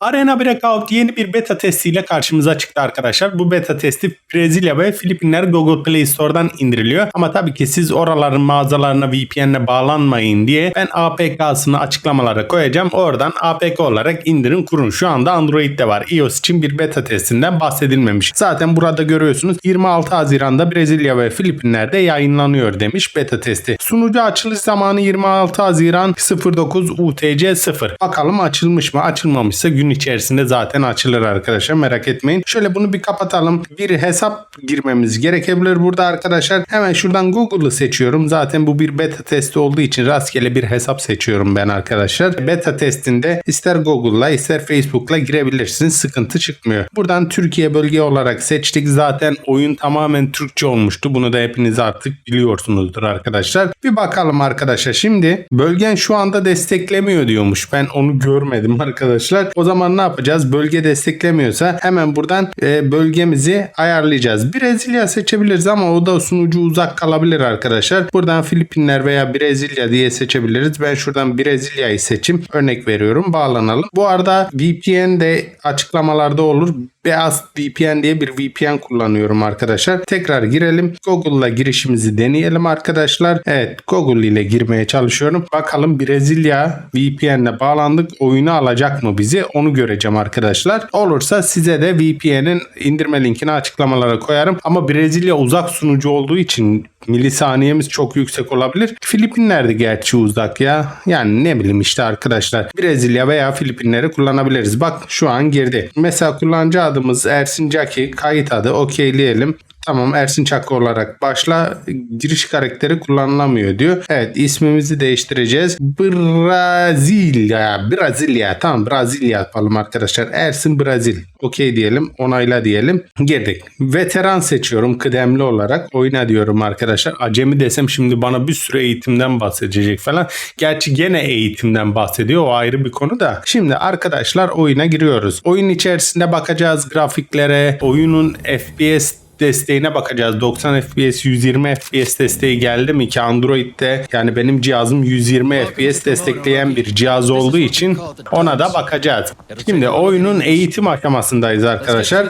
Arena Breakout yeni bir beta testiyle karşımıza çıktı arkadaşlar. Bu beta testi Brezilya ve Filipinler Google Play Store'dan indiriliyor. Ama tabii ki siz oraların mağazalarına VPN'le bağlanmayın diye ben APK'sını açıklamalara koyacağım. Oradan APK olarak indirin kurun. Şu anda Android'de var. iOS için bir beta testinden bahsedilmemiş. Zaten burada görüyorsunuz 26 Haziran'da Brezilya ve Filipinler'de yayınlanıyor demiş beta testi. Sunucu açılış zamanı 26 Haziran 09 UTC 0. Bakalım açılmış mı? Açılmamışsa gün içerisinde zaten açılır arkadaşlar. Merak etmeyin. Şöyle bunu bir kapatalım. Bir hesap girmemiz gerekebilir burada arkadaşlar. Hemen şuradan Google'ı seçiyorum. Zaten bu bir beta testi olduğu için rastgele bir hesap seçiyorum ben arkadaşlar. Beta testinde ister Google'la ister Facebook'la girebilirsiniz. Sıkıntı çıkmıyor. Buradan Türkiye bölge olarak seçtik. Zaten oyun tamamen Türkçe olmuştu. Bunu da hepiniz artık biliyorsunuzdur arkadaşlar. Bir bakalım arkadaşlar. Şimdi bölgen şu anda desteklemiyor diyormuş. Ben onu görmedim arkadaşlar. O zaman ne yapacağız? Bölge desteklemiyorsa hemen buradan e, bölgemizi ayarlayacağız. Brezilya seçebiliriz ama o da sunucu uzak kalabilir arkadaşlar. Buradan Filipinler veya Brezilya diye seçebiliriz. Ben şuradan Brezilya'yı seçim. Örnek veriyorum. Bağlanalım. Bu arada VPN de açıklamalarda olur. Beyaz VPN diye bir VPN kullanıyorum arkadaşlar. Tekrar girelim. Google'la girişimizi deneyelim arkadaşlar. Evet Google ile girmeye çalışıyorum. Bakalım Brezilya VPN'le bağlandık. Oyunu alacak mı bizi? Onu göreceğim arkadaşlar. Olursa size de VPN'in indirme linkini açıklamalara koyarım. Ama Brezilya uzak sunucu olduğu için milisaniyemiz çok yüksek olabilir. Filipinler'de gerçi uzak ya. Yani ne bileyim işte arkadaşlar. Brezilya veya Filipinleri kullanabiliriz. Bak şu an girdi. Mesela kullanıcı adımız Ersin Caki. Kayıt adı okeyleyelim. Tamam Ersin Çakı olarak başla giriş karakteri kullanılamıyor diyor. Evet ismimizi değiştireceğiz. Brezilya. Brezilya. Tamam Brezilya yapalım arkadaşlar. Ersin Brazil. Okey diyelim. Onayla diyelim. Girdik. Veteran seçiyorum kıdemli olarak. Oyna diyorum arkadaşlar. Acemi desem şimdi bana bir sürü eğitimden bahsedecek falan. Gerçi gene eğitimden bahsediyor. O ayrı bir konu da. Şimdi arkadaşlar oyuna giriyoruz. Oyun içerisinde bakacağız grafiklere. Oyunun FPS desteğine bakacağız. 90 FPS, 120 FPS desteği geldi mi ki Android'de yani benim cihazım 120 FPS destekleyen bir cihaz olduğu için ona da bakacağız. Şimdi oyunun eğitim aşamasındayız arkadaşlar.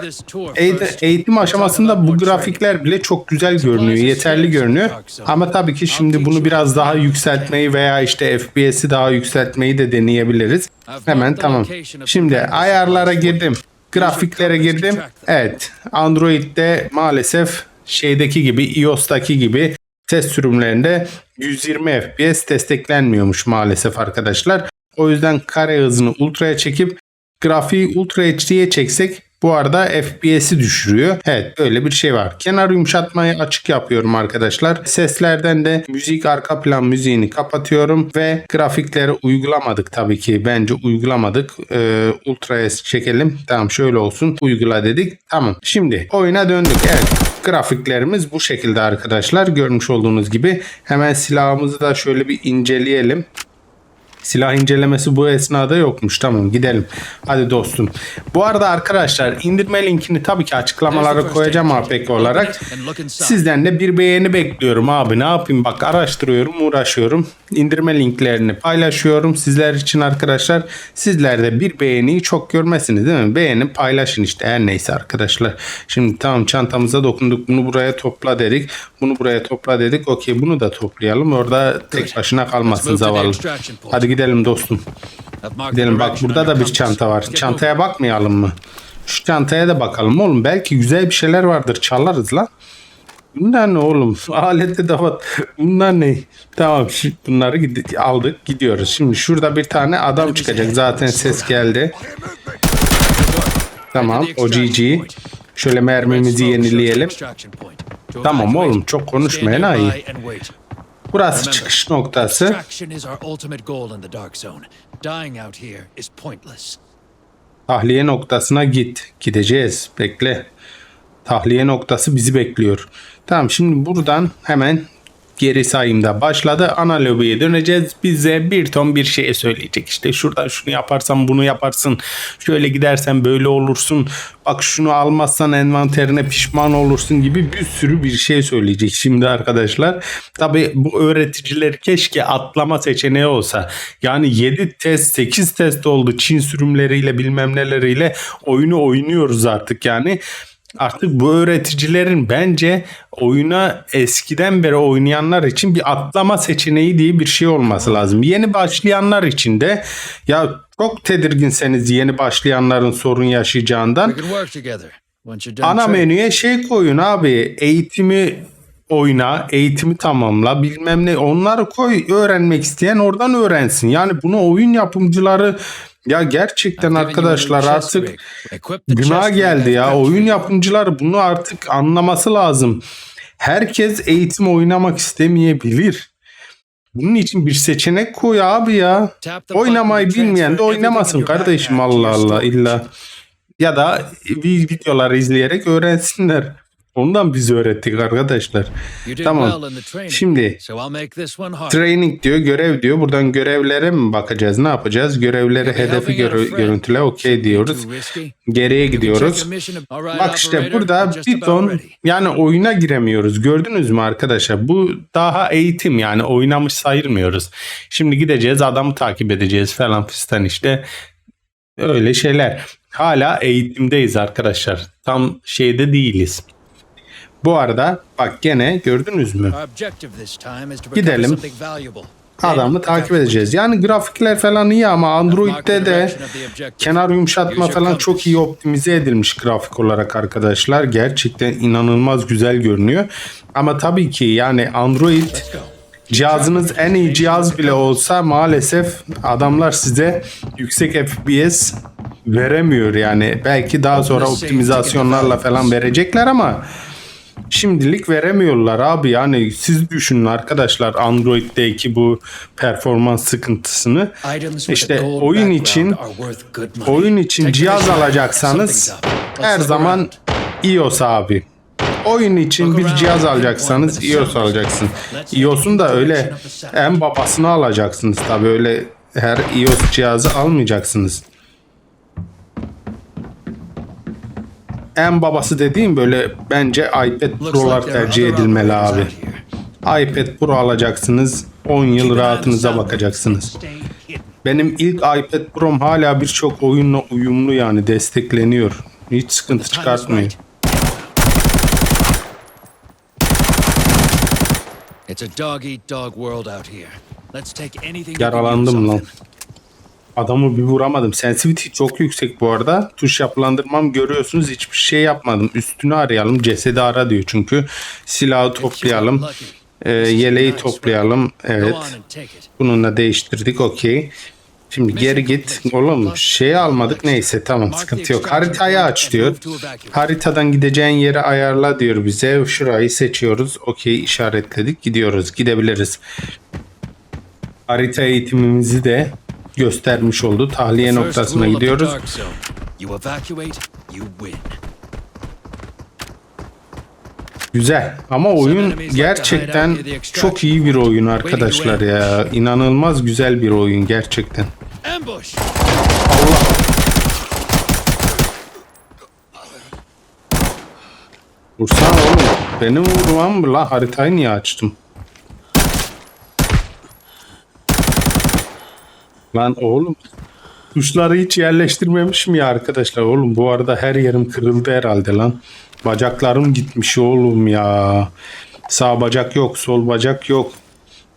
Eğit- eğitim aşamasında bu grafikler bile çok güzel görünüyor, yeterli görünüyor. Ama tabii ki şimdi bunu biraz daha yükseltmeyi veya işte FPS'i daha yükseltmeyi de deneyebiliriz. Hemen tamam. Şimdi ayarlara girdim. Grafiklere girdim. Evet. Android'de maalesef şeydeki gibi iOS'taki gibi ses sürümlerinde 120 FPS desteklenmiyormuş maalesef arkadaşlar. O yüzden kare hızını ultra'ya çekip grafiği Ultra HD'ye çeksek bu arada FPS'i düşürüyor. Evet böyle bir şey var. Kenar yumuşatmayı açık yapıyorum arkadaşlar. Seslerden de müzik arka plan müziğini kapatıyorum ve grafikleri uygulamadık tabii ki. Bence uygulamadık. Ee, Ultra'ya çekelim. Tamam şöyle olsun. Uygula dedik. Tamam. Şimdi oyuna döndük. Evet. Grafiklerimiz bu şekilde arkadaşlar. Görmüş olduğunuz gibi. Hemen silahımızı da şöyle bir inceleyelim. Silah incelemesi bu esnada yokmuş. Tamam gidelim. Hadi dostum. Bu arada arkadaşlar indirme linkini tabii ki açıklamalara koyacağım APK olarak. Sizden de bir beğeni bekliyorum abi. Ne yapayım bak araştırıyorum uğraşıyorum. İndirme linklerini paylaşıyorum sizler için arkadaşlar. Sizler de bir beğeniyi çok görmezsiniz değil mi? Beğenin paylaşın işte her neyse arkadaşlar. Şimdi tamam çantamıza dokunduk. Bunu buraya topla dedik. Bunu buraya topla dedik. Okey bunu da toplayalım. Orada tek başına kalmasın zavallı. Hadi gidelim dostum. Gidelim bak burada da bir çanta var. Çantaya bakmayalım mı? Şu çantaya da bakalım oğlum. Belki güzel bir şeyler vardır. Çalarız lan. Bunlar ne oğlum? Alette de var. Bunlar ne? Tamam bunları gid- aldık gidiyoruz. Şimdi şurada bir tane adam çıkacak. Zaten ses geldi. Tamam o GG. Şöyle mermimizi yenileyelim. Tamam oğlum çok konuşmayın iyi. Burası çıkış noktası. Tahliye noktasına git. Gideceğiz. Bekle. Tahliye noktası bizi bekliyor. Tamam şimdi buradan hemen Geri sayımda başladı. Ana lobiye döneceğiz. Bize bir ton bir şey söyleyecek. İşte şuradan şunu yaparsan bunu yaparsın. Şöyle gidersen böyle olursun. Bak şunu almazsan envanterine pişman olursun gibi bir sürü bir şey söyleyecek şimdi arkadaşlar. Tabi bu öğreticiler keşke atlama seçeneği olsa. Yani 7 test 8 test oldu Çin sürümleriyle bilmem neleriyle oyunu oynuyoruz artık yani. Artık bu öğreticilerin bence oyuna eskiden beri oynayanlar için bir atlama seçeneği diye bir şey olması lazım. Yeni başlayanlar için de ya çok tedirginseniz yeni başlayanların sorun yaşayacağından ana menüye şey koyun abi eğitimi oyna, eğitimi tamamla bilmem ne onları koy öğrenmek isteyen oradan öğrensin. Yani bunu oyun yapımcıları ya gerçekten arkadaşlar artık Günah geldi ya. Oyun yapımcıları bunu artık anlaması lazım. Herkes eğitim oynamak istemeyebilir. Bunun için bir seçenek koy abi ya. Oynamayı bilmeyen de oynamasın kardeşim Allah Allah illa. Ya da vi- videoları izleyerek öğrensinler. Ondan biz öğrettik arkadaşlar. Tamam. Şimdi training diyor, görev diyor. Buradan görevlere mi bakacağız? Ne yapacağız? Görevleri, hedefi görü- görüntüle okey diyoruz. Geriye gidiyoruz. Bak işte burada bir ton yani oyuna giremiyoruz. Gördünüz mü arkadaşlar? Bu daha eğitim yani oynamış sayılmıyoruz. Şimdi gideceğiz adamı takip edeceğiz falan fistan işte. Öyle şeyler. Hala eğitimdeyiz arkadaşlar. Tam şeyde değiliz. Bu arada bak gene gördünüz mü? Gidelim. Adamı takip edeceğiz. Yani grafikler falan iyi ama Android'de de kenar yumuşatma falan çok iyi optimize edilmiş grafik olarak arkadaşlar. Gerçekten inanılmaz güzel görünüyor. Ama tabii ki yani Android cihazınız en iyi cihaz bile olsa maalesef adamlar size yüksek FPS veremiyor yani. Belki daha sonra optimizasyonlarla falan verecekler ama şimdilik veremiyorlar abi. Yani siz düşünün arkadaşlar Android'deki bu performans sıkıntısını. İşte oyun için oyun için cihaz alacaksanız her zaman iOS abi. Oyun için bir cihaz alacaksanız iOS alacaksın. iOS'un da öyle en babasını alacaksınız tabi öyle her iOS cihazı almayacaksınız. En babası dediğim böyle bence iPad Pro'lar tercih edilmeli abi. iPad Pro alacaksınız 10 yıl rahatınıza bakacaksınız. Benim ilk iPad Pro'm hala birçok oyunla uyumlu yani destekleniyor. Hiç sıkıntı çıkartmıyor. It's a dog eat dog world out here. Let's take anything you can use Yaralandım lan. Adamı bir vuramadım. Sensitivity çok yüksek bu arada. Tuş yapılandırmam görüyorsunuz. Hiçbir şey yapmadım. Üstünü arayalım. Cesedi ara diyor çünkü. Silahı toplayalım. Ee, yeleği toplayalım. Evet. Bununla değiştirdik. Okey. Şimdi geri git. Oğlum şey almadık. Neyse tamam sıkıntı yok. Haritayı aç diyor. Haritadan gideceğin yeri ayarla diyor bize. Şurayı seçiyoruz. Okey işaretledik. Gidiyoruz. Gidebiliriz. Harita eğitimimizi de göstermiş oldu. Tahliye noktasına gidiyoruz. Güzel ama oyun gerçekten çok iyi bir oyun arkadaşlar ya. İnanılmaz güzel bir oyun gerçekten. Allah. Vursana oğlum. Benim vurmam la? Haritayı niye açtım? Lan oğlum. Tuşları hiç yerleştirmemişim ya arkadaşlar. Oğlum bu arada her yerim kırıldı herhalde lan. Bacaklarım gitmiş oğlum ya. Sağ bacak yok, sol bacak yok.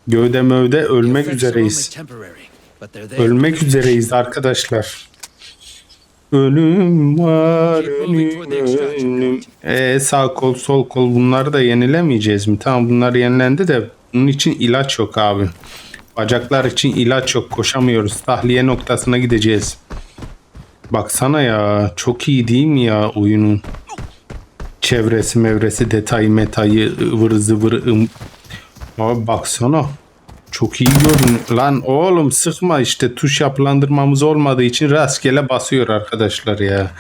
Gövde mövde ölmek üzereyiz. Ölmek üzereyiz arkadaşlar. Ölüm var ölüm ölüm. Ee, sağ kol sol kol bunları da yenilemeyeceğiz mi? Tamam bunlar yenilendi de bunun için ilaç yok abi. Bacaklar için ilaç yok koşamıyoruz. Tahliye noktasına gideceğiz. Baksana ya çok iyi değil mi ya oyunun? Çevresi mevresi detayı metayı ıvır zıvır ım. Abi baksana. Çok iyi görün. Lan oğlum sıkma işte tuş yapılandırmamız olmadığı için rastgele basıyor arkadaşlar ya.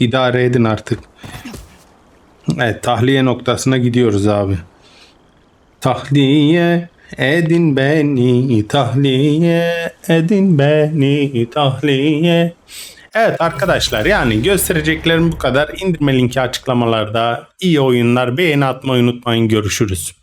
İdare edin artık. Evet tahliye noktasına gidiyoruz abi. Tahliye edin beni, tahliye edin beni, tahliye. Evet arkadaşlar yani göstereceklerim bu kadar. İndirme linki açıklamalarda. İyi oyunlar. Beğeni atmayı unutmayın. Görüşürüz.